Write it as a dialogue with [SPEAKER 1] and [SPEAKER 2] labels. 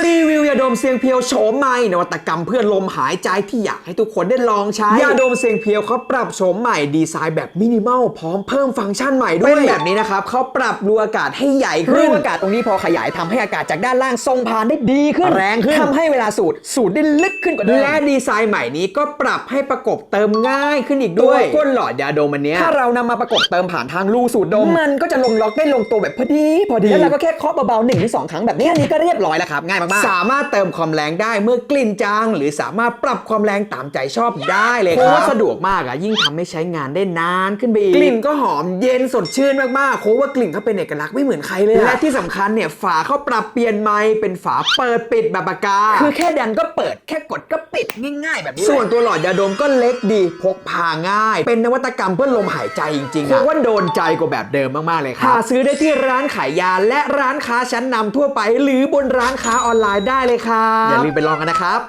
[SPEAKER 1] รีวิวยาดมเสียงเพียวโฉมใหม่นวัตกรรมเพื่อลมหายใจที่อยากให้ทุกคนได้ลองใช้ยาดมเสียงเพียวเขาปรับโฉมใหม่ดีไซน์แบบมินิมอลพร้อมเพิ่มฟังก์ชันใหม่ด้วยเป็นแบบนี้นะครับเขาปรับรูอากาศให้ใหญ่ขึ้น
[SPEAKER 2] รูอากาศตรงนี้พอขยายทำให้อากาศจากด้านล่างทรงผ่านได้ดีขึ้น
[SPEAKER 1] แรงขึ้น
[SPEAKER 2] ทำให้เวลาสูดสูดได้ลึกขึ้นกว่าเดิม
[SPEAKER 1] และดีไซน์ใหม่นี้ก็ปรับให้ประกบเติมง่ายขึ้นอีกด้วย
[SPEAKER 2] ตัว
[SPEAKER 1] ก้นหลอดยาดมอันเนี้ย
[SPEAKER 2] ถ้าเรานำมาประกบเติมผ่านทางรูสูดดม มันก็จะลงล็อกได้ลงตัวแบบพอดีพอดีแล้วเราก็แค่เคาะเบาๆหนึ่งถึงสองครั้งแบบนี้อันนี้ก็เรียบร้อยแล้วครับง่ายมากๆ
[SPEAKER 1] สามารถเติมความแรงได้เมื่อกลิ่นจาง หรือสามารถปรับความแรงตามใจชอบได้เลย
[SPEAKER 2] ค
[SPEAKER 1] ค
[SPEAKER 2] รั
[SPEAKER 1] รับบสะดวกมากอะยิ่งทำให้ใช้งานได้นานขึ้นไปอีกกลิ่นก็หอมเย็นสดชื่นมากๆโค้ว่ากลิ่นเขาเป็นเอกลักษณ์ไม่เหมือนใครเลยอะและที่สำคัญเนี่ยฝาเขาปรับเปลี่ยนไม้เป็นฝาเปิดปิดแบบปากกา
[SPEAKER 2] คือแค่ดันก็เปิดแค่กดก็ปิดง่ายๆ แบบนี้
[SPEAKER 1] ส่วนตัวหลอดยาดมก็เล็กดีพกพาง่าย เป็นนวัตกรรมเพื่อลมหายใจจริงๆอะว่าโดนใจกว่าแบบเดิมมากๆเลยครับหาซื้อได้ที่ร้านขายยาและร้านค้าชั้นนำทั่วไป หรือบนร้านค้าออนไลน์ได้เลยครับ อย่าลืมไปลองกันนะครับ